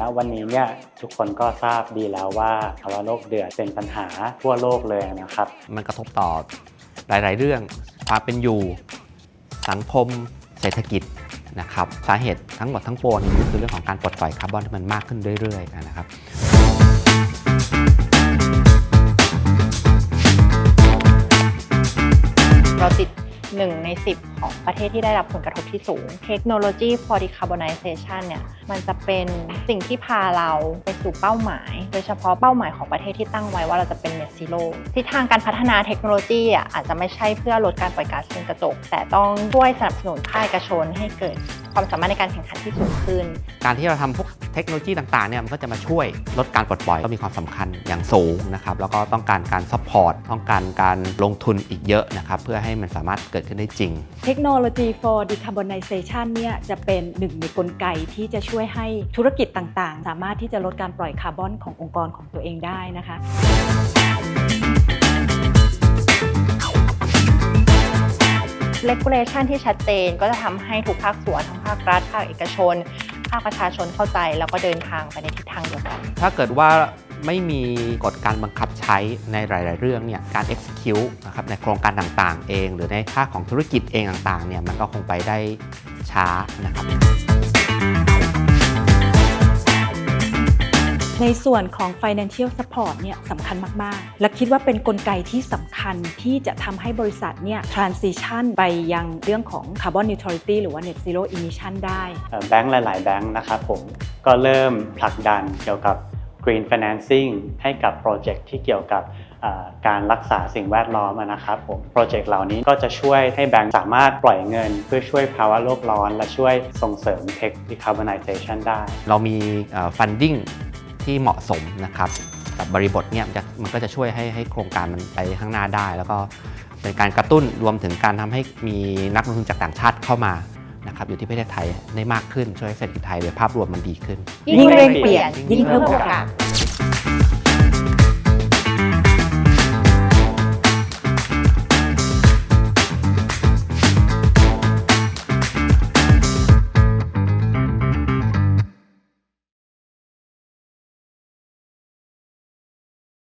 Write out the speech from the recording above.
ณวันนี้เนี่ยทุกคนก็ทราบดีแล้วว่าภาวะโลกเดือดเป็นปัญหาทั่วโลกเลยนะครับ มันกระทบต่อหลาย ๆ เรื่องความเป็นอยู่สังคม เศรษฐกิจนะครับสาเหตุทั้งหมดทั้งปวงคือเรื่องของการปลดปล่อยคาร์บอนที่มันมากขึ้นเรื่อย ๆ นะครับ 1 ใน 10 ของประเทศที่ได้รับผลกระทบที่สูง เทคโนโลยี for decarbonization เนี่ยมันจะเป็นสิ่งที่พาเราไปสู่เป้าหมาย โดยเฉพาะเป้าหมายของประเทศที่ตั้งไว้ว่าเราจะเป็น net zero ทิศทางการพัฒนาเทคโนโลยีอะอาจจะไม่ใช่เพื่อลดการปล่อยก๊าซเรือนกระจก แต่ต้องช่วยสนับสนุนภาคเอกชนให้เกิดความสามารถในการแข่งขันที่สูงขึ้น การที่เราทำพวกเทคโนโลยีต่างๆเนี่ยมันก็จะมาช่วยลดการปลดปล่อยก็มีความสำคัญอย่างสูงนะครับแล้วก็ต้องการการซัพพอร์ตต้องการการลงทุนอีกเยอะนะครับเพื่อให้มันสามารถเกิดขึ้นได้จริง เทคโนโลยี for decarbonization เนี่ยจะเป็นหนึ่งในกลไกที่จะช่วยให้ธุรกิจต่างๆ สามารถที่จะลดการปล่อยคาร์บอนขององค์กรของตัวเองได้นะคะ regulation ที่ชัดเจนก็จะทำให้ทุกภาคส่วนทั้งภาครัฐ ภาคเอกชน ภาคประชาชนเข้าใจ แล้วก็เดินทางไปในทิศทางเดียวกัน ถ้าเกิดว่าไม่มีกฎการบังคับใช้ในหลาย ๆ เรื่องเนี่ยการ execute นะครับในโครงการต่าง ๆ เอง หรือในภาคของธุรกิจเองต่าง ๆ เนี่ยมันก็คงไปได้ช้านะครับ ในส่วนของ financial support เนี่ยสำคัญมาก ๆ และคิดว่าเป็นนกลไกที่สำคัญที่จะทำให้บริษัทเนี่ย transition ไปยังเรื่องของ carbon neutrality หรือว่า net zero emission ได้เอ่อแบงก์หลาย ๆ แบงก์นะครับผมก็เริ่มผลักดันเกี่ยวกับ Green Financing ให้กับโปรเจกต์ที่เกี่ยวกับเอ่อการรักษาสิ่งแวดล้อมอะนะครับผมโปรเจกต์เหล่านี้ก็จะช่วยให้แบงก์สามารถปล่อยเงิน เพื่อช่วยภาวะโลกร้อน และช่วยส่งเสริม Tech Decarbonization ได้ เรามีเอ่อ funding ที่เหมาะสมนะครับกับบริบทเนี่ยมันก็จะช่วยให้ให้โครงการมันไปข้างหน้าได้ แล้วก็เป็นการกระตุ้นรวมถึงการทำให้มีนักลงทุนจากต่างชาติเข้ามานะครับอยู่ที่ประเทศไทยได้มากขึ้นช่วยให้เศรษฐกิจไทยโดยภาพรวมมันดีขึ้น ยิ่งเร่งเปลี่ยนยิ่งเพิ่มโอกาส